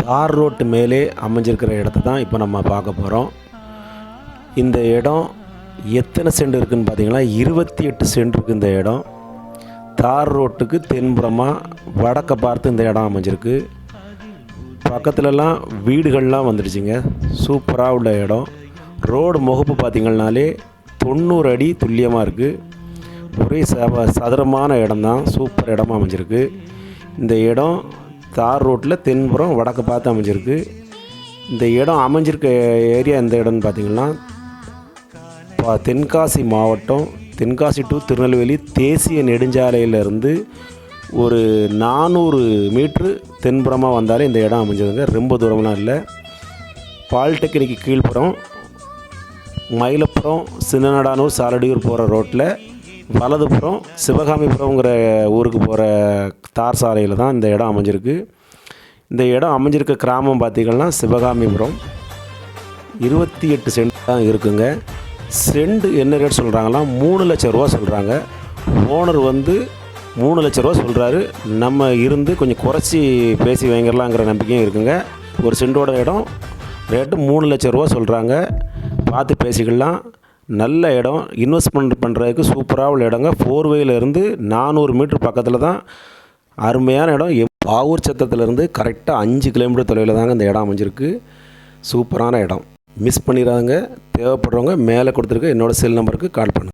தார் ரோட்டு மேலே அமைஞ்சிருக்கிற இடத்த தான் இப்போ நம்ம பார்க்க போகிறோம். இந்த இடம் எத்தனை சென்ட் இருக்குதுன்னு பார்த்தீங்கன்னா இருபத்தி எட்டு சென்ட் இருக்குது இந்த இடம். தார் ரோட்டுக்கு தென்புறமாக வடக்க பார்த்து இந்த இடம் அமைஞ்சிருக்கு. பக்கத்துலலாம் வீடுகள்லாம் வந்துடுச்சுங்க. சூப்பராக உள்ள இடம். ரோடு முகப்பு பார்த்திங்கனாலே தொண்ணூறு அடி துல்லியமாக இருக்குது ஒரே ச சதுரமான இடம் தான் சூப்பர் இடமா அமைஞ்சிருக்கு. இந்த இடம் தார் ரோட்டில் தென்புறம் வடக்கு பார்த்து அமைஞ்சிருக்கு. இந்த இடம் அமைஞ்சிருக்க ஏரியா எந்த இடம்னு பார்த்தீங்கன்னா தென்காசி மாவட்டம் தென்காசி டு திருநெல்வேலி தேசிய நெடுஞ்சாலையிலேருந்து ஒரு நானூறு மீட்ரு தென்புறமாக வந்தாலே இந்த இடம் அமைஞ்சதுங்க. ரொம்ப தூரம்லாம் இல்லை. பால்டெக்னிக்கு கீழ்ப்புறம் மயிலப்புறம் சின்னநடானூர் சாலடியூர் போகிற ரோட்டில் வலதுபுறம் சிவகாமிபுரம்ங்கிற ஊருக்கு போகிற தார் சாலையில் தான் இந்த இடம் அமைஞ்சிருக்கு. இந்த இடம் அமைஞ்சிருக்க கிராமம் பார்த்திங்கன்னா சிவகாமிபுரம். இருபத்தி எட்டு சென்ட் தான் இருக்குங்க. செண்டு என்ன ரேட் சொல்கிறாங்கன்னா மூணு லட்ச ரூபா சொல்கிறாங்க ஓனர் வந்து மூணு லட்ச ரூபா சொல்கிறாரு நம்ம இருந்து கொஞ்சம் குறைச்சி பேசி வாங்கிடலாங்கிற நம்பிக்கையும் இருக்குங்க. ஒரு சென்டோட இடம் ரேட்டு மூணு லட்ச ரூபா சொல்கிறாங்க பார்த்து பேசிக்கலாம். நல்ல இடம். இன்வெஸ்ட்மெண்ட் பண்ணுறதுக்கு சூப்பராக உள்ள இடங்க. ஃபோர் நானூறு மீட்ரு பக்கத்தில் தான் அருமையான இடம். எ பாவூர் சத்தத்துலேருந்து கரெக்டாக அஞ்சு கிலோமீட்டர் தொலைவில் தாங்க இந்த இடம் அமைஞ்சிருக்கு. சூப்பரான இடம். மிஸ் பண்ணிடாதங்க. தேவைப்படுறவங்க மேலே கொடுத்துருக்க என்னோடய செல் நம்பருக்கு கால் பண்ணுங்கள்